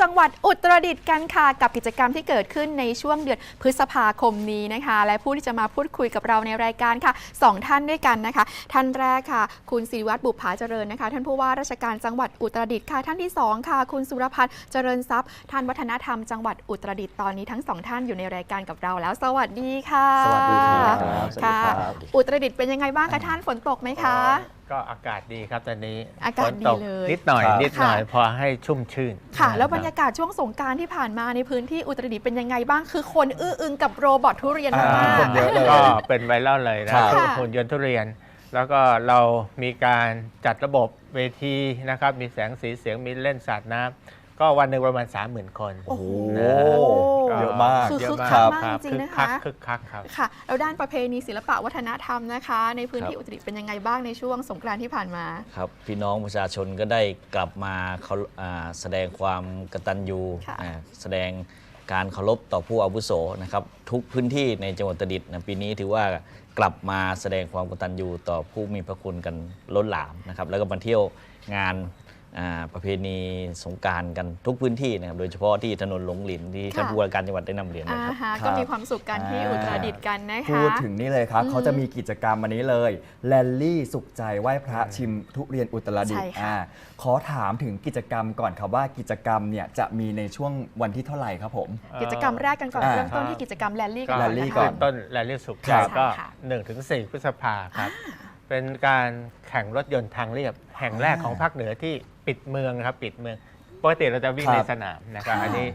จังหวัดอุตรดิตถ์กันค่ะ กับกิจกรรมที่เกิดขึ้นในช่วงเดือนพฤษภาคมนี้นะคะ และผู้ที่จะมาพูดคุยกับเราในรายการค่ะสองท่านด้วยกันนะคะ ท่านแรกค่ะ คุณศิริวัตรบุปผาเจริญนะคะ ท่านผู้ว่าราชการจังหวัดอุตรดิตถ์ค่ะ ท่านที่สองค่ะ คุณสุรพัฒน์เจริญทรัพย์ ท่านวัฒนธรรมจังหวัดอุตรดิตถ์ตอนนี้ทั้งสองท่านอยู่ในรายการกับเราแล้ว สวัสดีค่ะ สวัสดีครับค่ะสวัสดีครับอุตรดิตถ์เป็นยังไงบ้างคะท่านฝนตกไหมคะก็อากาศดีครับตอนนี้อากาศฝนตกดีเลย นิดหน่อยครับนิดหน่อยค่ะพอให้ชุ่มชื่น ค่ะ แล้วนะบรรยากาศช่วงสงกรารที่ผ่านมาในพื้นที่อุตรดิตถ์เป็นยังไงบ้างคือคนอื้ออึงกับโรบอททุเรียนมากอ่าคนเยอะเลยก็เป็นไวรัลเลยนะค่ะคือหุ่นยนต์ทุเรียน แล้วก็เรามีการจัดระบบเวทีนะครับ มีแสงสีเสียงมีเล่นสาดน้ำ ก็วันหนึ่งประมาณ 30,000 คนโอ้โห นะเยอะมาก คือเยอะคึกมากคักคมากรับจริงๆนะคะคึกคักคึกคักครับ ค่ะแล้วด้านประเพณีศิลปะวัฒนธรรมนะคะ ในพื้นที่ครับอุตรดิตถ์เป็นยังไงบ้างในช่วงสงกรานต์ที่ผ่านมา ครับพี่น้องประชาชนก็ได้กลับมาเขาอ่าแสดงความกตัญญูค่ะ อ่าแสดงการเคารพต่อผู้อาวุโสนะครับทุกพื้นที่ในจังหวัดอุตรดิตถ์นะปีนี้ถือว่ากลับมาแสดงความกตัญญูต่อผู้มีพระคุณกันล้นหลามนะครับแล้วก็มาเที่ยวงานอ่า ประเพณีสงกรารกันทุกพื้นที่นะครับโดยเฉพาะที่ถนนหลงหลินที่ท่านค่ะผู้ว่าการจังหวัดได้นำเรียนอ่านะครับฮะครับก็มีความสุขกันที่อ่าอุตรดิตถ์กันนะคะพูดถึงนี่เลยครับอืมเขาจะมีกิจกรรมวันนี้เลยแลนลี่สุขใจไหว้พระชิมทุเรียนอุตรดิตถ์ใช่ค่ะอ่าขอถามถึงกิจกรรมก่อนครับว่ากิจกรรมเนี่ยจะมีในช่วงวันที่เท่าไหร่ครับผม กิจกรรมแรกกันก่อนอ่าเริ่มต้นที่กิจกรรมแรลลี่ก่อนแรลลี่นะก่คะอนต้นแรลลี่สุขครับก็ใช่ค่ะ1ถึง4พฤษภาครับ เป็นการแข่งรถยนต์ทางเรียบ แห่งแรกของภาคเหนือที่ปิดเมืองนะครับ ปิดเมืองปกติเราจะวิ่งครับในสนามนะครับค่ะอันนี้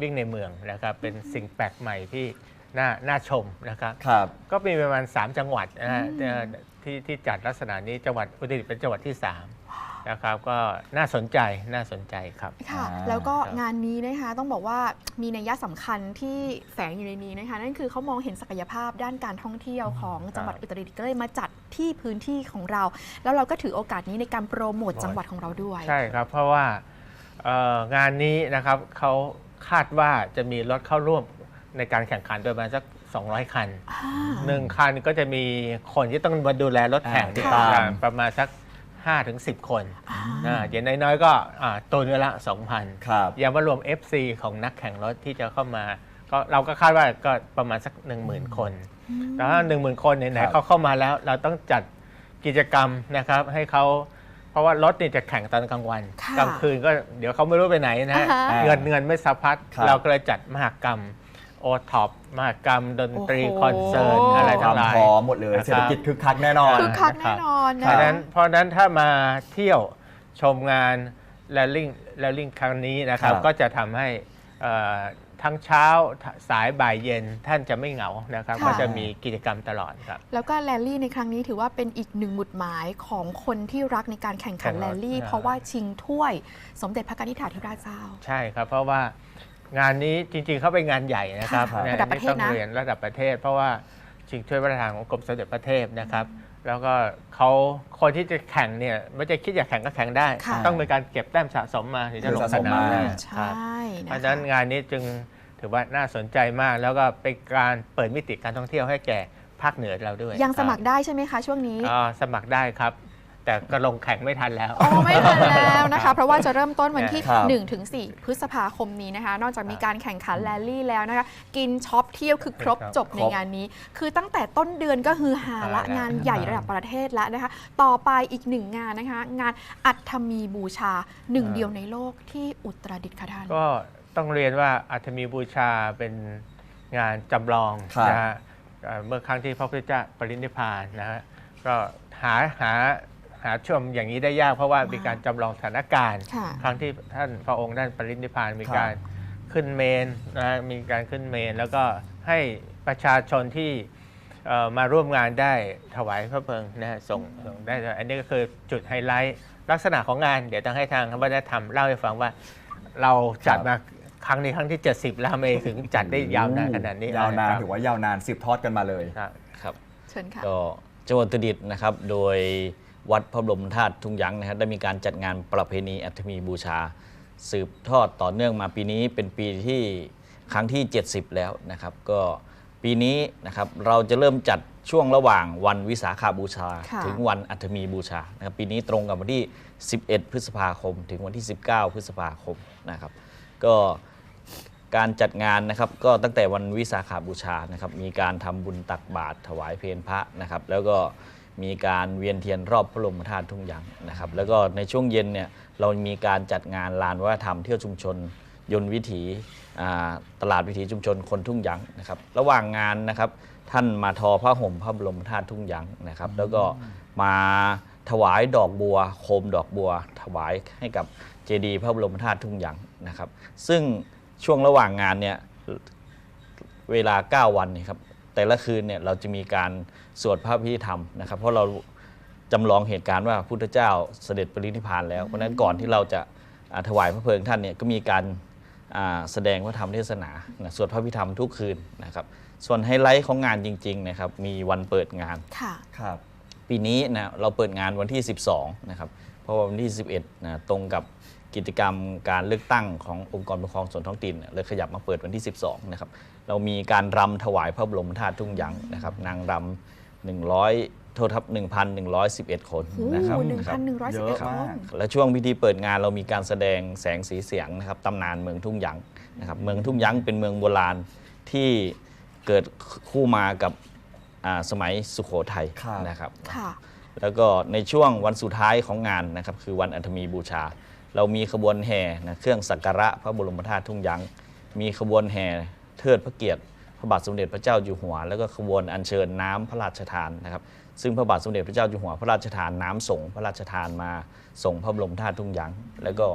วิ่งในเมืองนะครับ เป็นสิ่งแปลกใหม่ที่น่าน่าชมนะครับ ครับ ก็มีประมาณ 3 จังหวัดนะฮะเอ่อที่ที่จัดลักษณะนี้จังหวัดอุตรดิตถ์เป็นจังหวัดที่ 3 นะครับก็น่าสนใจน่าสนใจครับ ค่ะ อ่า แล้วก็ครับงานนี้นะคะต้องบอกว่ามีนัยยะสำคัญที่แฝงอยู่ในนี้นะคะ นั่นคือเขามองเห็นศักยภาพด้านการท่องเที่ยวของจังหวัดอุตรดิตถ์ก็เลยมาจัดที่พื้นที่ของเรา แล้วเราก็ถือโอกาสนี้ในการโปรโมทจังหวัดของเราด้วยใช่ครับ เพราะว่าเอ่องานนี้นะครับเขาคาดว่าจะมีรถเข้าร่วมในการแข่งขันประมาณสัก 200 คันอ่า หนึ่งคันก็จะมีคนที่ต้องมาดูแลรถแข่งอ่าที่ค่ะตามประมาณสัก 5-10ถึง10 คนอ่าอย่างน้อยๆก็อ่าตัวเนื้อละ 2,000ครับอย่ามารวม FC ของนักแข่งรถที่จะเข้ามาก็เราก็คาดว่าก็ประมาณสัก 10,000 คนแต่ถ้า10,000คนไหนครับๆเขาเข้ามาแล้ว เราต้องจัดกิจกรรมนะครับให้เขาเพราะว่ารถเนี่ยจะแข่งตอนกลางวันค่ะกลางคืนก็เดี๋ยวเขาไม่รู้ไปไหนนะฮะอ่าฮะเงินเงินไม่สะพัดครับเราก็เลยจัดมหกรรม โอท็อปมหกรรมดนตรีโอ้โหคอนเสิร์ตอะไรคทั้วางมหลายพร้อมหมดเลยนะครับเศรษฐกิจคึกคักแน่นอนคึกคักแน่นอนเพนะราะฉะคะนั้นเพราะฉะนั้นถ้ามาเที่ยวชมงานแลลิ่งแลลิ่งครั้งนี้นะครับครับก็จะทำให้เอ่อทั้งเช้าสายบ่ายเย็นท่านจะไม่เหงานะครับค่ะก็จะมีกิจกรรมตลอดครับ แล้วก็แรลลี่ในครั้งนี้ถือว่าเป็นอีกหนึ่งหมุดหมายของคนที่รักในการแข่งขันแข่งรถแรลลี่อ่าเพราะว่าชิงถ้วยสมเด็จพระกนิษฐาธิราชเจ้า ใช่ครับ เพราะว่า งานนี้จริงๆ เขาเป็นงานใหญ่นะครับค่ะนระดับประเทศต้องนะเรียนระดับประเทศ เพราะว่าชิงถ้วยพระราชทานของกรมสมเด็จพระเทพนะครับ แล้วก็เขาคนที่จะแข่งเนี่ยไม่จะคิดอยากแข่งก็แข่งได้ ค่ะ ต้องมีการเก็บแต้มสะสมมาถึงจะลงสนามได้ใชครับ่เพนะราะฉะคะนั้นงานนี้จึงถือว่าน่าสนใจมาก แล้วก็เป็นการเปิดมิติการท่องเที่ยวให้แก่ภาคเหนือเราด้วยยังสมัครได้ใช่ไหมคะช่วงนี้ อ่าสมัครได้ครับ แต่ก็ลงแข่งไม่ทันแล้ว อ๋อไม่ทันแล้วนะคะ เพราะว่าจะเริ่มต้นวันที่ ครับ1ถึง4พฤษภาคมนี้นะคะ นอกจากมีการแข่งขันแรลลี่แล้วนะคะ กินช็อปเที่ยวคือครบครับจบในงานนี้ คือตั้งแต่ต้นเดือนก็คือฮาละอ่างงานใหญ่ระดับประเทศแล้วนะคะ ต่อไปอีกหนึ่งงานนะคะ งานอัฐมีบูชาหนึ่งอ่าเดียวในโลกที่อุตรดิตถ์ค่ะท่าน ก็ต้องเรียนว่าอัฐมีบูชาเป็นงานจำลองครับ นะฮะเอ่อเมื่อครั้งที่พระพุทธเจ้าปรินิพพานนะฮะก็หาหา หาชมอย่างนี้ได้ยากเพราะว่ามีการจำลองสถานการณ์ค่ะครั้งที่ท่านพระองค์ท่านปรินิพพานมีครับการขึ้นเมนนะฮะมีการขึ้นเมน แล้วก็ให้ประชาชนที่เอ่อมาร่วมงานได้ถวายพระเพลิงนะฮะส่งส่งได้ด้วยอันนี้ก็คือจุดไฮไลท์ลักษณะของงาน เดี๋ยวต้องให้ทางวัฒนธรรมเล่าให้ฟังว่าเราจัดมาครั้งนี้ครั้งที่ 70แล้วทำไมถึงจัดได้ยาวนานขนาดนี้ยาวนานครับถือว่ายาวนานสืบทอดกันมาเลยครับครับเชิญค่ะก็จังหวัดอุตรดิตถ์นะครับโดย วัดพระบรมธาตุทุ่งยั้งนะครับได้มีการจัดงานประเพณีอัฐมีบูชา สืบทอดต่อเนื่องมาปีนี้เป็นปีที่ครั้งที่ 70 แล้วนะครับ ก็ปีนี้นะครับเราจะเริ่มจัดช่วงระหว่างวันวิสาขาบูชาค่ะถึงวันอัฐมีบูชานะครับปีนี้ตรงกับวันที่ 11 พฤษภาคม ถึงวันที่ 19 พฤษภาคมนะครับ ก็การจัดงานนะครับก็ตั้งแต่วันวิสาขาบูชานะครับมีการทำบุญตักบาตรถวายเพลพระนะครับ แล้วก็ มีการเวียนเทียนรอบพระบรมธาตุทุ่งยางนะครับแล้วก็ในช่วงเย็นเนี่ยเรามีการจัดงานลานวัฒนธรรมเที่ยวชุมชน ยนต์วิถีตลาดวิถีชุมชนคนทุ่งยางนะครับระหว่างงานนะครับท่านมาทอผ้าห่มพระบรมธาตุทุ่งยางนะครับแล้วก็มาถวายดอกบัว โคมดอกบัว ถวายให้กับเจดีย์พระบรมธาตุทุ่งยางนะครับซึ่งช่วงระหว่างงานเนี่ยเวลา 9 วันนี่ครับแต่ละคืนเนี่ยเราจะมีการ สวดพระพิธรรมนะครับ เพราะเราจำลองเหตุการณ์ว่าพุทธเจ้าเสด็จปรินิพพานแล้ว เพราะฉะนั้นก่อนที่เราจะอ่าถวายพระเพลิงท่านเนี่ยก็มีการอ่าแสดงพระธรรมเทศนานะสวดพระพิธรรมทุกคืนนะครับ ส่วนไฮไลท์ของงานจริงๆนะครับมีวันเปิดงานค่ะครับ ปีนี้นะเราเปิดงานวันที่ 12นะครับเพราะว่าวันที่ 11นะตรงกับกิจกรรมการเลือกตั้งขององค์กรปกครองส่วนท้องถิ่นเนี่ยเลยขยับมาเปิดวันที่ 12นะครับเรามีการรำถวายพระบรมธาตุทุ่งยังนะครับนางรำ 100โทษครับ1,111 คนโอ้นะครับหนึ่งนะครัพับนหนึ่งร้อยสิบเยเอ็ดอะคมาก น และช่วงพิธีเปิดงานเรามีการแสดงแสงสีเสียงนะครับตำนานเมืองทุ่งยังนะครับเมืองทุ่งยังเป็นเมืองโบราณที่เกิดคู่มากับอ่าสมัยสุโขทัยครับ นะครับ ค่ะ แล้วก็ในช่วงวันสุดท้ายของงานนะครับคือวันอัฐมีบูชา เรามีขบวนแห่นะเครื่องสักการะพระบรมธาตุทุ่งยัง มีขบวนแห่เทิดพระเกียรติ พระบาทสมเด็จพระเจ้าอยู่หัว แล้วก็ขบวนอัญเชิญน้ำพระราชทานนะครับ ซึ่งพระบาทสมเด็จพระเจ้าอยู่หัวพระราชทานน้ำส่งพระราชทานมาส่งพระบรมธาตุทุ่งยังแล้วก็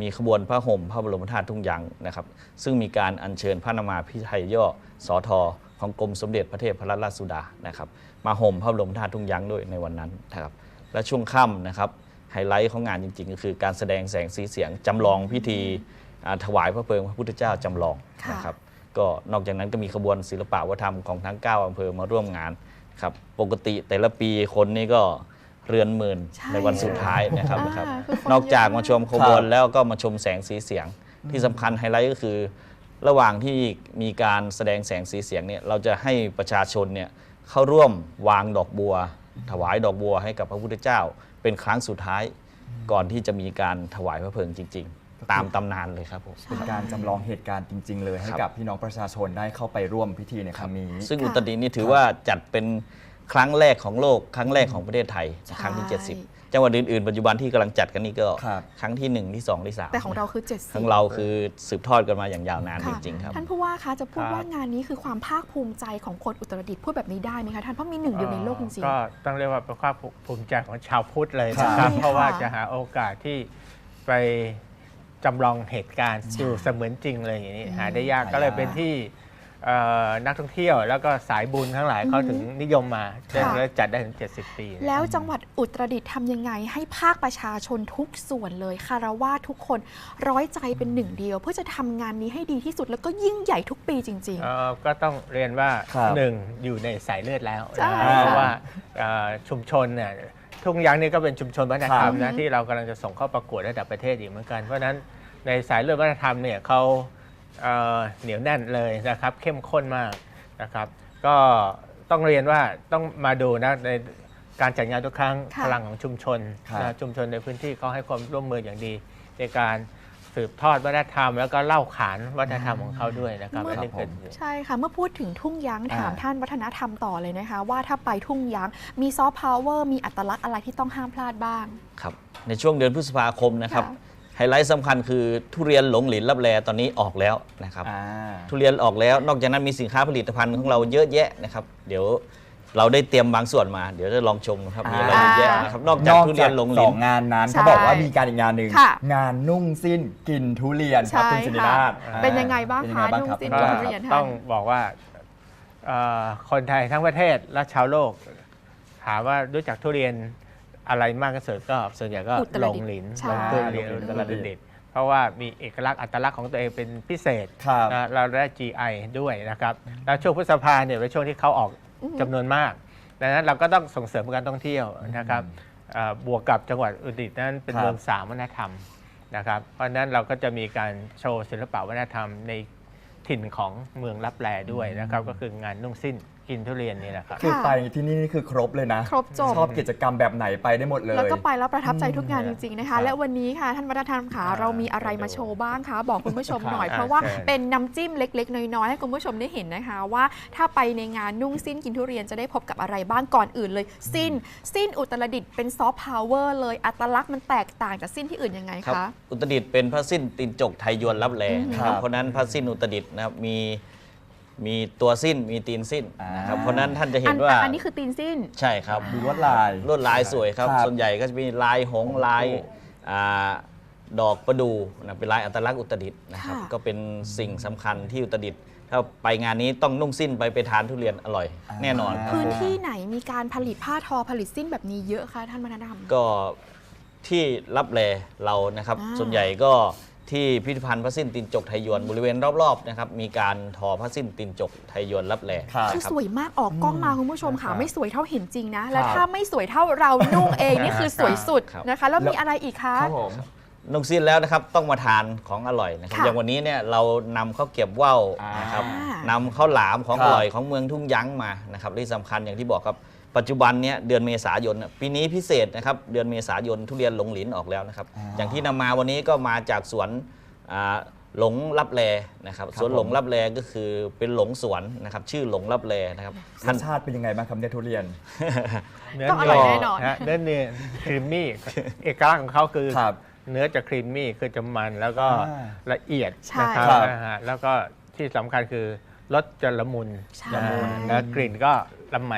มีขบวนพระห่มพระบรมธาตุทุ่งยังนะครับ ซึ่งมีการอัญเชิญพระนามาพิไทยย่อสอทอของกรมสมเด็จพระเทพพระราชสุดานะครับ มาห่มพระบรมธาตุทุ่งยังด้วยในวันนั้นนะครับ และช่วงค่ำนะครับไฮไลท์ของงานจริง ๆ ก็คือการแสดงแสงสีเสียงจำลองพิธีถวายพระเพลิงพระพุทธเจ้าจำลองนะครับ ก็นอกจากนั้นก็มีขบวนศิลปะวัฒนธรรมของทั้ง 9อำเภอมาร่วมงานครับปกติแต่ละปีคนนี่ก็เรือนหมื่นใช่ในวันสุดท้ายนะครับอ่านะครับ คือคนนอกจากเยอะมากมาชมขบวนแล้วก็มาชมแสงสีเสียง ที่สำคัญไฮไลท์ก็คือ ระหว่างที่มีการแสดงแสงสีเสียงเนี่ยเราจะให้ประชาชนเนี่ยเข้าร่วมวางดอกบัว ถวายดอกบัวให้กับพระพุทธเจ้า เป็นครั้งสุดท้าย ก่อนที่จะมีการถวายพระเพลิงจริง ๆ ตามตำนานเลยครับผม เป็นการจำลองเหตุการณ์จริง ๆ เลยให้ครับ กับพี่น้องประชาชนได้เข้าไปร่วมพิธีในครั้งนี้ ซึ่งค่ะอุตรดิตถ์นี่ถือว่าจัดเป็นครั้งแรกของโลก ครั้งแรกของประเทศไทย ใช่ ครั้งที่ 70 จังหวัดอื่นๆ ปัจจุบันที่กำลังจัดกันนี่ก็ครับ ครั้งที่ 1 ที่ 2 ที่ 3 แต่ของเราคือเจ็ดสิบของเราคือสืบทอดกันมาอย่างยาวนานจค่ะริงๆครับ ท่านผู้ว่าคะจะพูดครับ ว่างานนี้คือความภาคภูมิใจของคนอุตรดิตถ์พูดแบบนี้ได้ไหมคะท่านเพราะมีหนึ่งเดียวในโลกจริง ก็ต้องเรียกว่าเป็นความภูมิใจของชาวพุทธเลยครับนะครับ ใช่เพราะว่าค่ะ จะหาโอกาสที่ไป จำลองเหตุการณ์ใช่ดูเสมือนจริงเลยอย่างนี้อืมหาได้ยากหายาก ก็เลยเป็นที่เอ่อนักท่องเที่ยว แล้วก็สายบุญทั้งหลายเขาถึงนิยมมาค่ะแล้วจัดได้ถึง 70 ปีๆแล้วจังหวัดอุตรดิตถ์ทำยังไงให้ภาคประชาชนทุกส่วนเลยคารวาสทุกคนร้อยใจเป็นหนึ่งเดียว เพื่อจะทำงานนี้ให้ดีที่สุดแล้วก็ยิ่งใหญ่ทุกปีจริง เอ่อก็ต้องเรียนว่าครับหนึ่งอยู่ในสายเลือดแล้วใช่นะเพราะว่าเอ่อชุมชนเนี่ย ทุ่งยางนี่ก็เป็นชุมชนวัฒนธรรมครับนะที่เรากำลังจะส่งเข้าประกวดระดับประเทศอีกเหมือนกันเพราะฉะนั้นในสายเลือดวัฒนธรรมเนี่ยเขาเอ่อเหนียวแน่นเลยนะครับเข้มข้นมากนะครับ ก็ต้องเรียนว่าต้องมาดูนะในการจัดงานทุกครั้งค่ะ พลังของชุมชนครับ นะชุมชนในพื้นที่เขาให้ความร่วมมืออย่างดีในการ สืบทอดวัฒนธรรม แล้วก็เล่าขานวัฒนธรรมของเขาด้วยนะครับอันนี้คือๆใช่ค่ะ เมื่อพูดถึงทุ่งยางถามอ่าท่านวัฒนธรรมต่อเลยนะคะ ว่าถ้าไปทุ่งยางมีซอฟต์พาวเวอร์มีอัตลักษณ์อะไรที่ต้องห้ามพลาดบ้างครับในช่วงเดือนพฤษภาคมนะครับค่ะไฮไลท์สำคัญคือทุเรียนหลงหลินรับแลตอนนี้ออกแล้วนะครับอ่าทุเรียนออกแล้วนอกจากนั้นมีสินค้าผลิตภัณฑ์ของเราเยอะแยะนะครับ เดี๋ยว เราได้เตรียมบางส่วนมา เดี๋ยวจะลองชมนะครับมีอะไรเยอะแยะนะครับนอกจากทุเรียนหลงหสลิอน งงานนั้นใช่เขาบอกว่ามีการอีกงานหนึ่งค่ะ งานนุ่งสิ้นกินทุเรียนครับใช่คุณสิรินาถค่ะเป็นยังไงบ้างเป็นคะยังไงบ้างนุ่งครับ สิ้นก็กินทุเรียนต้องบอกว่าเอ่อคนไทยทั้งประเทศและชาวโลก ถามว่ารู้จักทุเรียนอะไรมากที่สุดก็ส่วนใหญ่ก็อุตรหลดิงตถ์หลินใช่หลงทุเรียนหลงหลินอุตรดิตถ์เพราะว่ามีเอกลักษณ์อัตลักษณ์ของตัวเองเป็นพิเศษครับ นะเราได้ GI ด้วยนะครับ แล้วช่วงพฤษภาเนี่ยเป็นช่วงที่เขาออกอือฮึ จำนวนมาก ดังนั้นเราก็ต้องส่งเสริมการท่องเที่ยวนะครับเอ่อบวกกับจังหวัดอุตรดิตถ์นั้นเป็นครับเมืองสามวัฒนธรรมนะครับ เพราะฉะนั้นเราก็จะมีการโชว์ศิลปะวัฒนธรรมในถิ่นของเมืองลับแลด้วยนะครับ ก็คืองานนุ่งสิ้น กินทุเรียนนี่แหละครับ คือค่ะไปที่นี่นี่คือครบเลยนะ ครบจบ ชอบกิจกรรมแบบไหนไปได้หมดเลย แล้วก็ไปแล้วประทับใจทุกงานอืจมริง ๆ นะคะครับและวันนี้ค่ะท่านวัฒนธรรมขาครับเรามีอะไรมาโชว์บ้างคะ บอกคุณผู้ชมหน่อยครับเพราะว่าเชิญเป็นน้ำจิ้มเล็ก ๆ น้อย ๆ ให้คุณผู้ชมได้เห็นนะคะ ว่าถ้าไปในงานนุ่งสิ้นกินทุเรียนจะได้พบกับอะไรบ้างก่อนอื่นเลย สิ้น สิ้นอุตรดิตถ์เป็นซอฟต์พาวเวอร์เลยอัตลักษณ์มันแตกต่างจากสิ้นที่อื่นยังไงครับคะอุตรดิตถ์เป็นพระสิ้นตีนจกไทยยวนรับแลนะคครัรับบเพราะฉะนั้นพระสิ้นอุตรดิตถ์นะครับมี มีตัวสิ้นมีตีนสิ้นนะครับอ่าเพราะฉะนั้นท่านจะเห็อันนว่าอันนี้คือตีนสิ้น ใช่ครับดูลวดลายลวดลายสวยครับครับส่วนใหญ่ก็จะมีลายหงส์ลายอาดอกประดูนะเป็นลายอัตลักษณ์อุตรดิตถ์นะครับค่ะก็เป็นสิ่งสำคัญที่อุตรดิตถ์ถ้าไปงานนี้ต้องนุ่งสิ้นไปไปทานทุเรียนอร่อย แน่นอนครับพื้นที่ไหนมีการผลิตผ้าทอผลิตสิ้นแบบนี้เยอะคะท่านวัฒนธรรมก็ที่รับแลเรานะครับอ่าส่วนใหญ่ก็ ที่พิพิธภัณฑ์พระสิ้นตีนจกไทยยวนบริเวณรอบๆนะครับมีการทอพระสิ้นตีนจกไทยยวนรับแลครับคือนะสวยมากออกกล้องมาคุณผู้ชมครัค่ะบไม่สวยเท่าเห็นจริงนะ และครับถ้าไม่สวยเท่าเรานุ่งเองนี่คือสวยสุดครับนะคะ แล้วมีอะไรอีกคะ ครับผม นุ่งสิ้นแล้วนะครับต้องมาทานของอร่อยนะครับค่ะอย่างวันนี้เนี่ยเรานำข้าวเกรียบว่าวอ่านนะครับอ่านนำข้าวหลามของครัอบร่อยของเมืองทุ่งยั้งมานะครับที่สำคัญอย่างที่บอกครับ ปัจจุบันเนี่ยเดือนเมษายนน่ะปีนี้พิเศษนะครับเดือนเมษายนทุเรียนหลงหลินออกแล้วนะครับอ่าอย่างที่นำมาวันนี้ก็มาจากสวนอ่าหลงรับแลนะครับครับสวนหลงผมรับแลก็คือเป็นหลงสวนนะครับชื่อหลงรับแลนะครับรสชาติเป็นยังไงบ้างครับเนี่ยทุเรียนเนื้อต้องอร่อยแน่นอนฮะเนื้อเนื้อครีมมี่เอกลักษณ์ของเขาคือครับเนื้อจะครีมมี่คือจะมันแล้วก็อ่าละเอียดใช่นะครับครับนะฮะแล้วก็ที่สำคัญคือรสจะละมุนใช่ละมุนแล้วกลิ่นก็ ละไม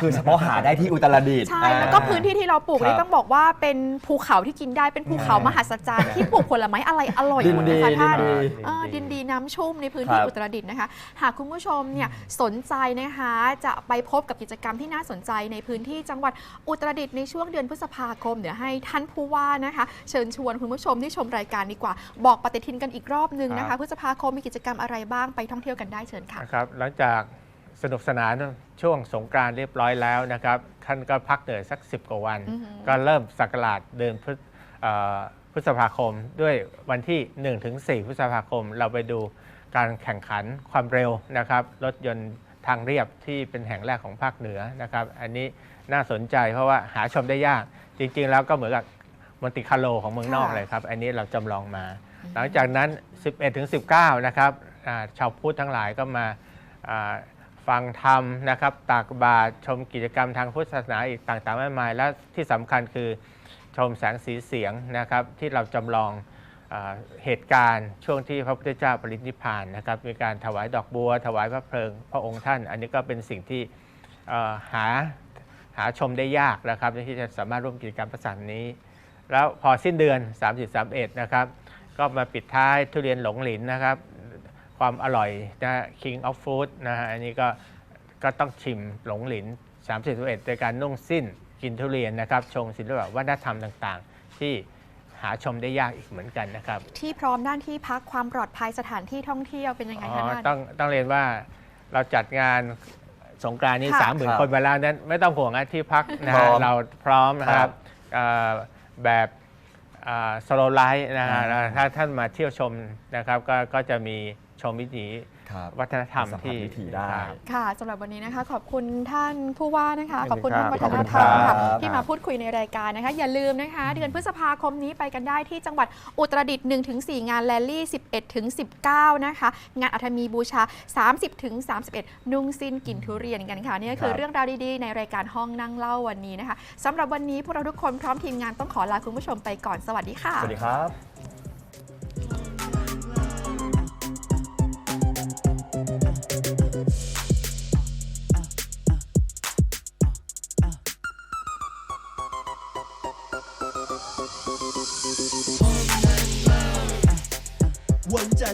คือเฉพาะหาได้ที่อุตรดิตถ์ใช่ แล้วก็พื้นที่ที่เราปลูกครับนี่ต้องบอกว่าเป็นภูเขาที่กินได้เป็นภูเขามหัศจรรย์ที่ปลูกผลไม้อะไรอร่อยดินหมดดีนะคะดินท่าน ดี เออดินดีน้ำชุ่มในพื้นที่ครับอุตรดิตถ์นะคะ หากคุณผู้ชมเนี่ยสนใจนะคะจะไปพบกับกิจกรรมที่น่าสนใจในพื้นที่จังหวัดอุตรดิตถ์ในช่วงเดือนพฤษภาคม เดี๋ยวให้ท่านผู้ว่านะคะ เชิญชวนคุณผู้ชมที่ชมรายการดีกว่า บอกปฏิทินกันอีกรอบนึงนะครัคะบ พฤษภาคมมีกิจกรรมอะไรบ้างไปท่องเที่ยวกันได้เชิญค่ะ นะครับหลังจาก สนุกสนานช่วงสงกรานต์เรียบร้อยแล้วนะครับท่านก็พักเหนื่อยสัก 10 กว่าวันอือหือก็เริ่มสักราชเดือนพฤษเอ่อพฤษภาคม ด้วยวันที่1-4ถึง4พฤษภาคม เราไปดูการแข่งขันความเร็วนะครับรถยนต์ทางเรียบที่เป็นแห่งแรกของภาคเหนือนะครับ อันนี้น่าสนใจเพราะว่าหาชมได้ยาก จริง ๆ แล้วก็เหมือนกับมอนติคาร์โลของเมืองนอกค่ะเลยครับ อันนี้เราจำลองมา หลังจากนั้น 11ถึง19 นะครับอ่าชาวพุทธทั้งหลายก็มาอ่า ฟังธรรมนะครับตากบาตรชมกิจกรรมทางพุทธศาสนาอีกต่างๆมากมาย และที่สำคัญคือชมแสงสีเสียงนะครับที่เราจำลองอเหตุการณ์ช่วงที่พระพุทธเจ้าปรินิพพานนะครับมีการถวายดอกบัว ถวายพระเพลิงพระองค์ท่าน อันนี้ก็เป็นสิ่งที่หาหาชมได้ยากนะครับที่จะสามารถร่วมกิจกรรมประสานนี้ แล้วพอสิ้นเดือน 30 31 นะครับก็มาปิดท้ายทุเรียนหลงหลินนะครับ ความอร่อยนะ King of Food นะฮะอันนี้ก็ก็ต้องชิมหลงหลิน30 31โดยการนุ่งสิ้นกินทุเรียนนะครับชงศิลปะวัฒนธรรมต่างๆ ที่หาชมได้ยากอีกเหมือนกันนะครับ ที่พร้อมด้านที่พักความปลอดภัยสถานที่ท่องเที่ยวเป็นยังไงอ๋คะอท่าน ต้องต้องเรียนว่าเราจัดงานสงกรานต์นี้ค่ะ สามหมื่นครับคนไปแล้วนั้นไม่ต้องห่วงนะที่พักนะพร้ฮะอมเราพร้อมนะคครัรับบเอ่อแบบสโลไลท์นะฮะอ่าถ้าท่านมาเที่ยวชมนะครับก็ก็จะมี ชมวิถีครับวัฒนธรรมสัมผัสที่วิถีได้ ครับ ค่ะสำหรับวันนี้นะคะ ขอบคุณท่านผู้ว่านะคะขขออบบคุคุณณท่านครับวัฒนธรรมขอบคุณครับค่ะที่มาพูดคุยในรายการนะคะ อย่าลืมนะคะ เดือนพฤษภาคมนี้ไปกันได้ที่จังหวัดอุตรดิตถ์1-4 งานแรลลี่ 11-19 นะคะ งานอัฐมีบูชา 30-31 นุ่งสิ้นกินทุเรียนกันค่ะนี่ก็คือครับ เรื่องราวดีๆ ในรายการห้องนั่งเล่าวันนี้นะคะสำหรับวันนี้พวกเราทุกคนพร้อมทีมงานต้องขอลาคุณผู้ชมไปก่อนสวัสดีค่ะ สวัสดีครับ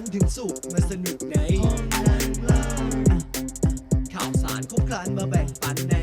นจันทร์ถึงศุกร์มาสนุกในข่าวสารครบครันมาแบ่งปันใน